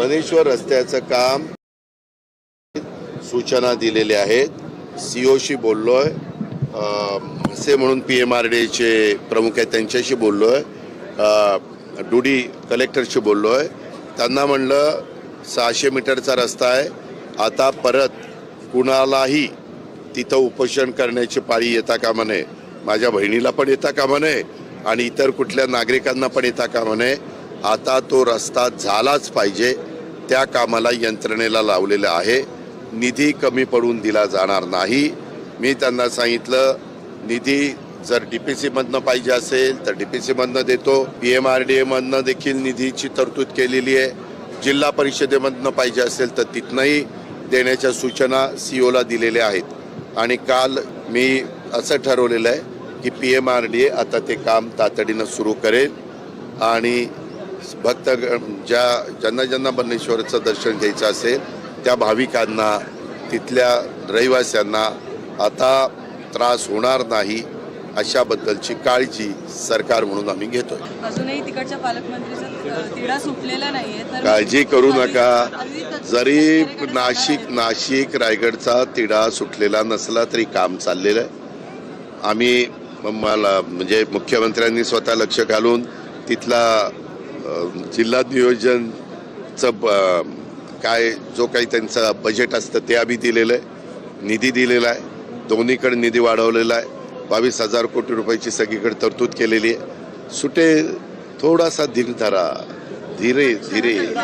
मनेश्वर रस्त्याचं काम सूचना दिलेल्या आहेत. सीओशी बोललोय. आहे असे म्हणून पी एम आर डीचे प्रमुख आहेत त्यांच्याशी बोललोय. डुडी कलेक्टरशी बोललोय. त्यांना म्हणलं सहाशे मीटरचा रस्ता आहे. आता परत कुणालाही तिथं उपोषण करण्याची पाळी येता कामा नये. माझ्या बहिणीला पण येता कामा नये आणि इतर कुठल्या नागरिकांना पण येता कामा नये. आता तो रस्ता झालाच पाहिजे. त्या कामाला यंत्रणेला लावलेलं आहे. निधी कमी पडून दिला जाणार नाही. मी त्यांना सांगितलं निधी जर डी पी सीमधनं पाहिजे असेल तर डी पी सीमधनं देतो. पी एम आर डी एमधनं देखील निधीची तरतूद केलेली आहे. जिल्हा परिषदेमधनं पाहिजे असेल तर तिथनंही देण्याच्या सूचना सी ओला दिलेल्या आहेत. आणि काल मी असं ठरवलेलं आहे की P M R D A आता ते काम तातडीनं सुरू करेल. आणि भक्त ज्या ज्यांना ज्यांना बन्नेश्वरचं दर्शन घ्यायचं असेल त्या भाविकांना तिथल्या रहिवाशांना आता त्रास होणार नाही अशाबद्दलची काळजी सरकार म्हणून आम्ही घेतोय. अजूनही तिकडच्या पालकमंत्रीचा सुटलेला नाहीये काळजी करू नका. जरी नाशिक नाशिक रायगडचा तिढा सुटलेला नसला तरी काम चाललेलं आहे. आम्ही मला म्हणजे मुख्यमंत्र्यांनी स्वतः लक्ष घालून तिथला जिल्हा नियोजनचं ब- काय जो काही त्यांचं बजेट असतं ते आम्ही दिलेलं आहे. निधी दिलेला आहे. दोन्हीकडे निधी वाढवलेला आहे. बावीस हजार कोटी रुपयाची सगळीकडे तरतूद केलेली आहे. सुटे थोडासा धीर धरा धीरे धीरे.